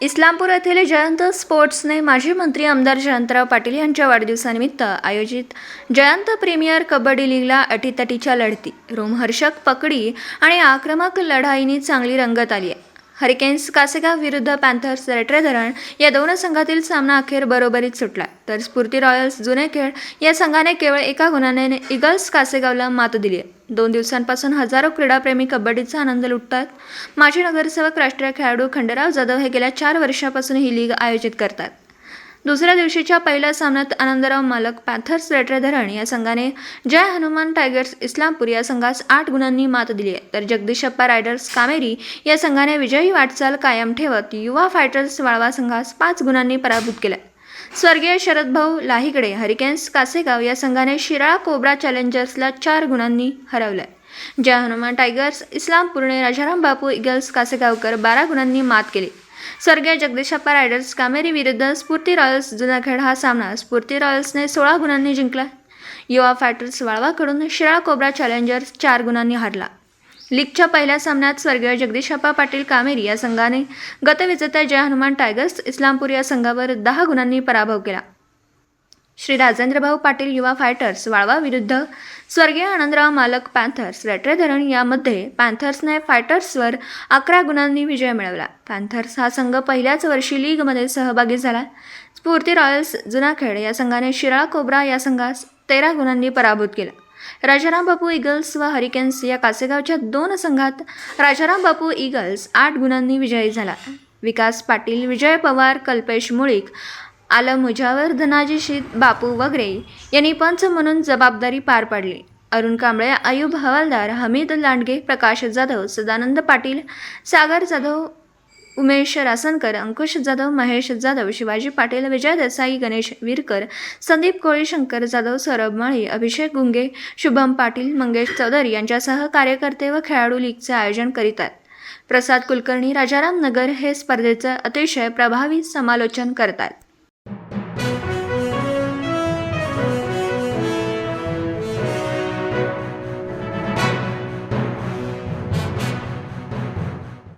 इस्लामपूर येथील जयंत स्पोर्ट्सने माजी मंत्री आमदार जयंतराव पाटील यांच्या वाढदिवसानिमित्त आयोजित जयंत प्रीमियर कबड्डी लीगला अटीतटीच्या लढती. रोमहर्षक पकडी आणि आक्रमक लढाईनी चांगली रंगत आली आहे. हरिकेन्स कासेगाव विरुद्ध पॅन्थर्स रेट्रे धरण या दोन संघातील सामना अखेर बरोबरीत सुटला. तर स्फूर्ती रॉयल्स जुने खेळ या संघाने केवळ एका गुणाने इगल्स कासेगावला मात दिली आहे दोन दिवसांपासून हजारो क्रीडाप्रेमी कबड्डीचा आनंद लुटतात. माजी नगरसेवक राष्ट्रीय खेळाडू खंडराव जाधव हे गेल्या चार वर्षापासून ही लीग आयोजित करतात. दुसऱ्या दिवशीच्या पहिल्या सामन्यात आनंदराव मालक पॅथर्स रेट्रे धरण या संघाने जय हनुमान टायगर्स इस्लामपूर या संघास आठ गुणांनी मात दिली आहे. तर जगदीशप्पा रायडर्स कामेरी या संघाने विजयी वाटचाल कायम ठेवत युवा फायटर्स वाळवा संघास पाच गुणांनी पराभूत केला स्वर्गीय शरदभाऊ लाहीकडे हरिकेन्स कासेगाव या संघाने शिराळा कोब्रा चॅलेंजर्सला चार गुणांनी हरवलंय. जय हनुमान टायगर्स इस्लामपूरने राजाराम बापू इगल्स कासेगावकर बारा गुणांनी मात केली. स्वर्गीय जगदीशप्पा रायडर्स कामेरी विरुद्ध स्फूर्ती रॉयल्स जुनाखेड हा सामना. स्फूर्ती रॉयल्सने सोळा गुणांनी जिंकला. युवा फायटर्स वाळवाकडून शिराळ कोब्रा चॅलेंजर्स चार गुणांनी हरला. लीगच्या पहिल्या सामन्यात स्वर्गीय जगदीशप्पा पाटील कामेरी या संघाने गतविजेत्या जय हनुमान टायगर्स इस्लामपूर या संघावर दहा गुणांनी पराभव केला. श्री राजेंद्रभाऊ पाटील युवा फायटर्स वाळवा विरुद्ध स्वर्गीय आनंदराव मालक पॅन्थर्स रेट्रे धरण यामध्ये पॅन्थर्सने फायटर्सवर अकरा गुणांनी विजय मिळवला. पॅन्थर्स हा संघ पहिल्याच वर्षी लीगमध्ये सहभागी झाला. स्फूर्ती रॉयल्स जुनाखेड या संघाने शिराळा कोब्रा या संघास तेरा गुणांनी पराभूत केला. राजाराम बापू इगल्स व हरिकेन्स या कासेगावच्या दोन संघात राजाराम बापू इगल्स आठ गुणांनी विजयी झाला. विकास पाटील विजय पवार कल्पेश मुळीक आलं मुजावर धनाजी शीत बापू वगैरे यांनी पंच म्हणून जबाबदारी पार पाडली. अरुण कांबळे अयुब हवालदार हमीद लांडगे प्रकाश जाधव सदानंद पाटील सागर जाधव उमेश रासनकर अंकुश जाधव महेश जाधव शिवाजी पाटील विजय देसाई गणेश विरकर संदीप कोळी शंकर जाधव सौरभ माळी अभिषेक गुंगे शुभम पाटील मंगेश चौधरी यांच्यासह कार्यकर्ते व खेळाडू लीगचे आयोजन करीतात प्रसाद कुलकर्णी राजाराम नगर हे स्पर्धेचं अतिशय प्रभावी समालोचन करतात